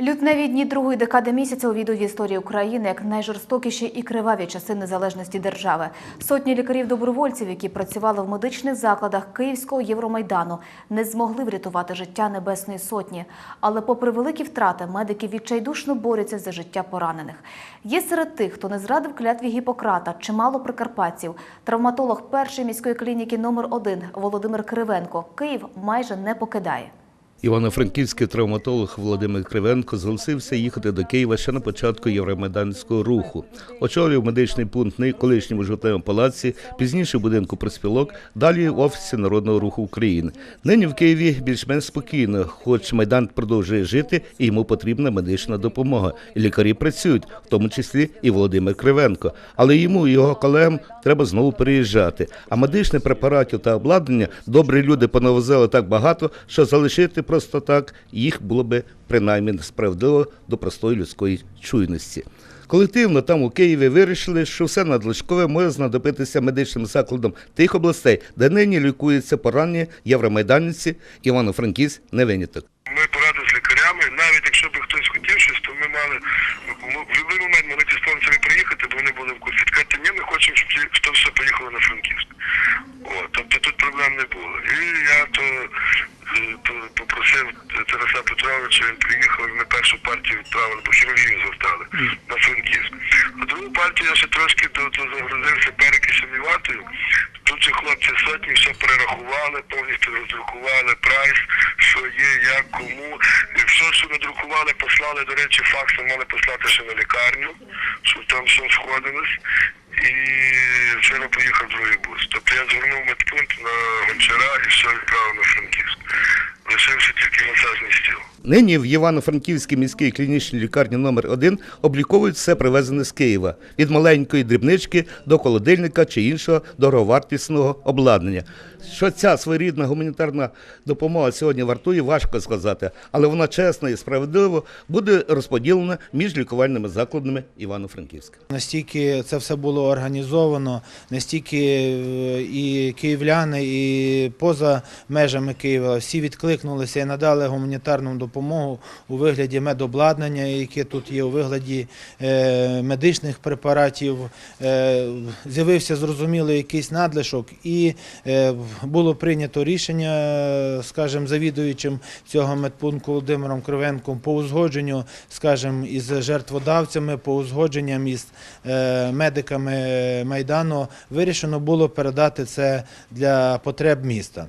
Лютневі дні другої декади місяця увійдуть в історію України як найжорстокіші і криваві часи незалежності держави. Сотні лікарів-добровольців, які працювали в медичних закладах Київського Євромайдану, не змогли врятувати життя Небесної Сотні. Але, попри великі втрати, медики відчайдушно борються за життя поранених. Є серед тих, хто не зрадив клятві Гіппократа, чимало прикарпатців. Травматолог першої міської клініки номер 1 Володимир Кривенко Київ майже не покидає. Івано-франківський травматолог Володимир Кривенко зголосився їхати до Києва ще на початку євромайданського руху. Очолював медичний пункт на колишньому жовтневому палаці, пізніше в будинку проспілок, далі в офісі Народного руху України. Нині в Києві більш-менш спокійно, хоч майдан продовжує жити і йому потрібна медична допомога. І лікарі працюють, в тому числі і Володимир Кривенко. Але йому і його колегам треба знову переїжджати. А медичних препаратів та обладнання добрі люди понавозили так багато, що залишити просто так їх було би принаймні несправедливо до простої людської чуйності. Колективно там у Києві вирішили, що все надлишкове може знадобитися медичним закладам тих областей, де нині лікуються поранені євромайданниці, Івано-Франківськ не виняток. Ми порадили з лікарями, навіть якщо б хтось хотів щось, то ми мали в будь-який момент могли ці спонсори приїхати, бо вони були в курсі. Сказати, ні, ми хочемо, щоб щоб все поїхало на Франківськ. От, тобто тут проблем не було. І я то, е, то попросив Тараса Петровича, він приїхав, ми першу партію відправили, бо хірургію згортали на Франківськ. А другу партію я ще трошки загрузився перекисом і. Тут же хлопці сотні все перерахували, повністю роздрукували прайс, що є, як, кому. І все, що надрукували, послали, до речі, факсом мали послати ще на лікарню, щоб там все сходилось. І вчора поїхав другий бус. Тобто я звернув медпункт на гончара і все відправив на Франківськ. Нині в Івано-Франківській міській клінічній лікарні номер 1 обліковують все привезене з Києва від маленької дрібнички до холодильника чи іншого дороговартісного обладнання. Що ця своєрідна гуманітарна допомога сьогодні вартує, важко сказати, але вона чесно і справедливо буде розподілена між лікувальними закладами Івано-Франківська. Настільки це все було організовано, настільки е, і київляни, і поза межами Києва всі відкликнулися і надали гуманітарну допомогу у вигляді медобладнання, яке тут є, у вигляді е, медичних препаратів. Е, З'явився зрозуміло якийсь надлишок, і е, було прийнято рішення, скажімо, завідуючим цього медпункту Володимиром Кривенком по узгодженню, скажімо, із жертводавцями, по узгодженням із медиками Майдану, вирішено було передати це для потреб міста.